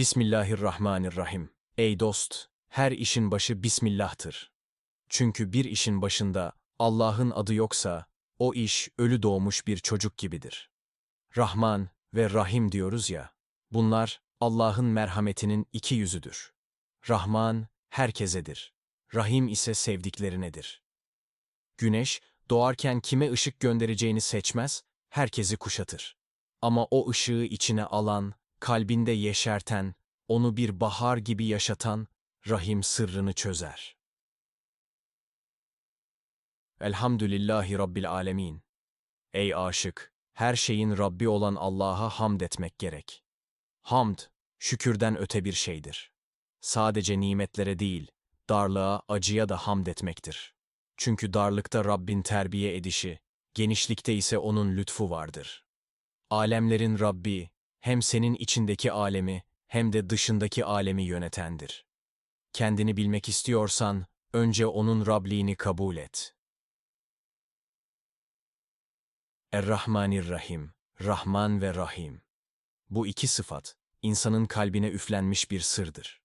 Bismillahirrahmanirrahim. Ey dost, her işin başı Bismillah'tır. Çünkü bir işin başında Allah'ın adı yoksa, o iş ölü doğmuş bir çocuk gibidir. Rahman ve Rahim diyoruz ya, bunlar Allah'ın merhametinin iki yüzüdür. Rahman herkesedir. Rahim ise sevdiklerinedir. Güneş doğarken kime ışık göndereceğini seçmez, herkesi kuşatır. Ama o ışığı içine alan, kalbinde yeşerten, onu bir bahar gibi yaşatan Rahim sırrını çözer. Elhamdülillahi Rabbil Alemin. Ey aşık, her şeyin Rabbi olan Allah'a hamd etmek gerek. Hamd, şükürden öte bir şeydir. Sadece nimetlere değil, darlığa, acıya da hamd etmektir. Çünkü darlıkta Rabbin terbiye edişi, genişlikte ise O'nun lütfu vardır. Alemlerin Rabbi, hem senin içindeki alemi hem de dışındaki alemi yönetendir. Kendini bilmek istiyorsan, önce O'nun Rabliğini kabul et. Er-Rahmanir-Rahim, Rahman ve Rahim. Bu iki sıfat, insanın kalbine üflenmiş bir sırdır.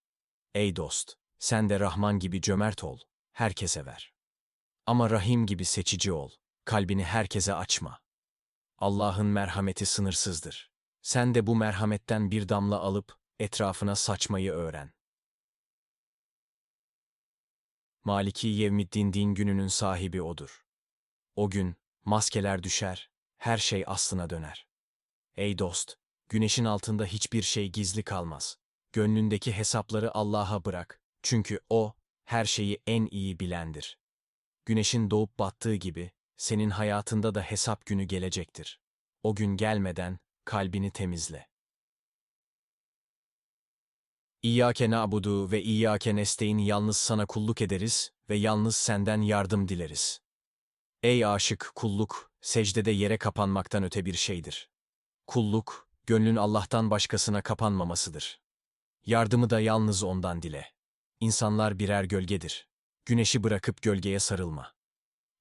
Ey dost, sen de Rahman gibi cömert ol, herkese ver. Ama Rahim gibi seçici ol, kalbini herkese açma. Allah'ın merhameti sınırsızdır. Sen de bu merhametten bir damla alıp etrafına saçmayı öğren. Maliki Yevmiddin din gününün sahibi odur. O gün maskeler düşer, her şey aslına döner. Ey dost, güneşin altında hiçbir şey gizli kalmaz. Gönlündeki hesapları Allah'a bırak. Çünkü O, her şeyi en iyi bilendir. Güneşin doğup battığı gibi, senin hayatında da hesap günü gelecektir. O gün gelmeden kalbini temizle. İyyâke na'budu ve İyyâke nesteyn yalnız sana kulluk ederiz ve yalnız senden yardım dileriz. Ey aşık kulluk, secdede yere kapanmaktan öte bir şeydir. Kulluk, gönlün Allah'tan başkasına kapanmamasıdır. Yardımı da yalnız ondan dile. İnsanlar birer gölgedir. Güneşi bırakıp gölgeye sarılma.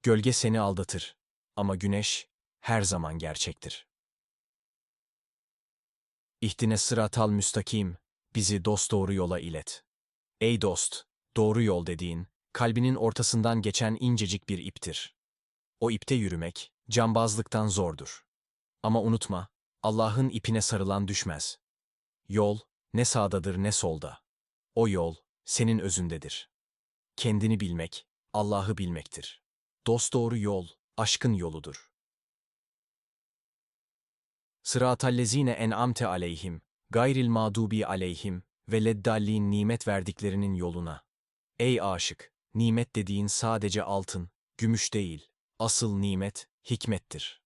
Gölge seni aldatır ama güneş her zaman gerçektir. İhtine sıratal müstakim, bizi dosdoğru yola ilet. Ey dost, doğru yol dediğin, kalbinin ortasından geçen incecik bir iptir. O ipte yürümek, cambazlıktan zordur. Ama unutma, Allah'ın ipine sarılan düşmez. Yol, ne sağdadır ne solda. O yol, senin özündedir. Kendini bilmek, Allah'ı bilmektir. Dosdoğru yol, aşkın yoludur. Sıratallezine en'amte aleyhim, gayril mağdubi aleyhim ve leddallin nimet verdiklerinin yoluna. Ey aşık, nimet dediğin sadece altın, gümüş değil. Asıl nimet, hikmettir.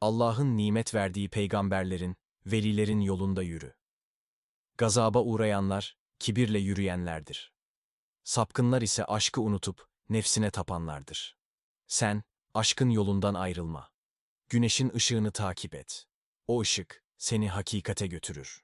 Allah'ın nimet verdiği peygamberlerin, velilerin yolunda yürü. Gazaba uğrayanlar, kibirle yürüyenlerdir. Sapkınlar ise aşkı unutup, nefsine tapanlardır. Sen, aşkın yolundan ayrılma. Güneşin ışığını takip et. O ışık, seni hakikate götürür.